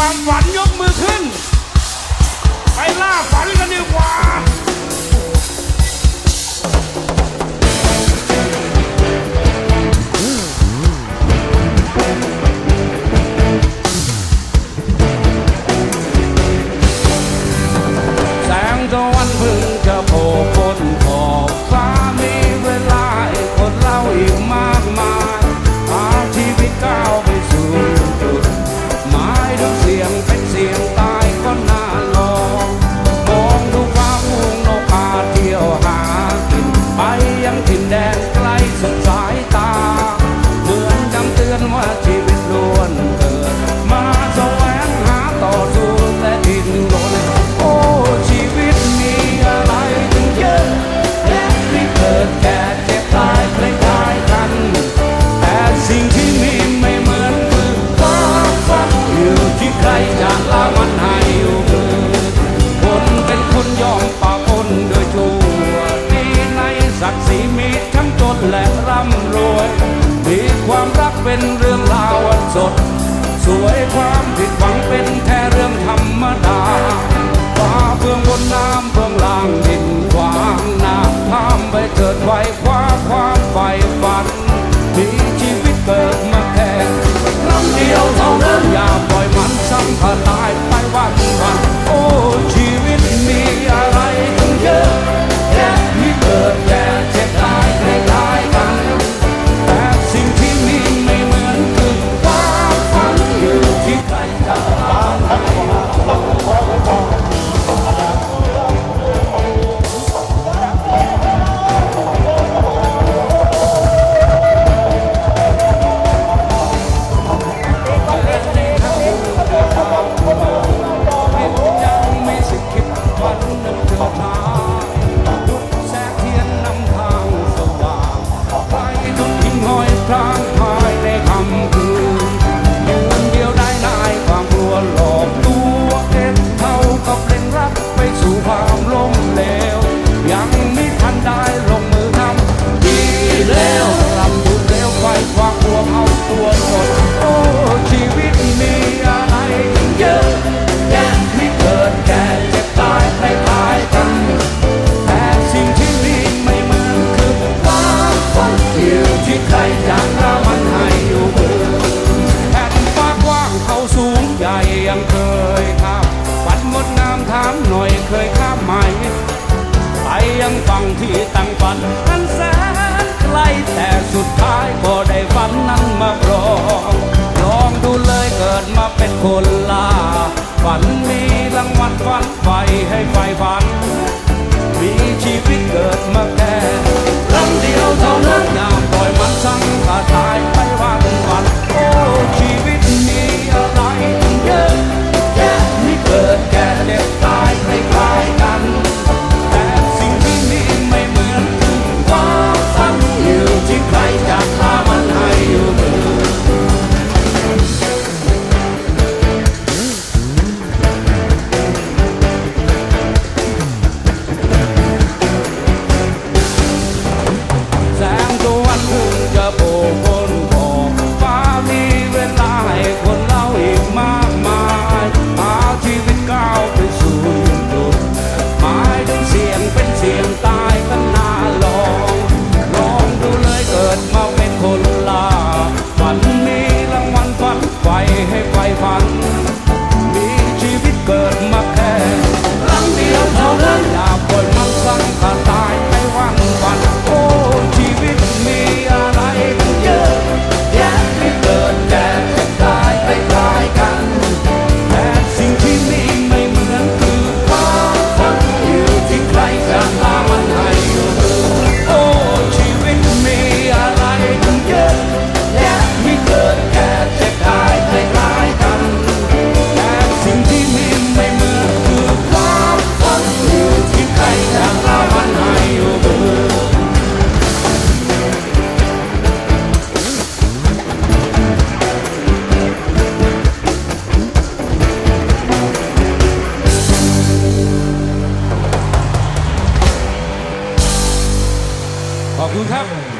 ความฝันยกมือขึ้น ไปล่าฝันกันดีกว่า ถามหน่อยเคยข้ามไหม ไปยังฝั่งที่ตั้งฝันนั้นแสนไกลแต่สุดท้ายก็ได้ฝันนั้นมาปรองลองดูเลยเกิดมาเป็นคนลา ฝันมีรางวัลฝันไฟให้ไฟฝัน อบคุณครับ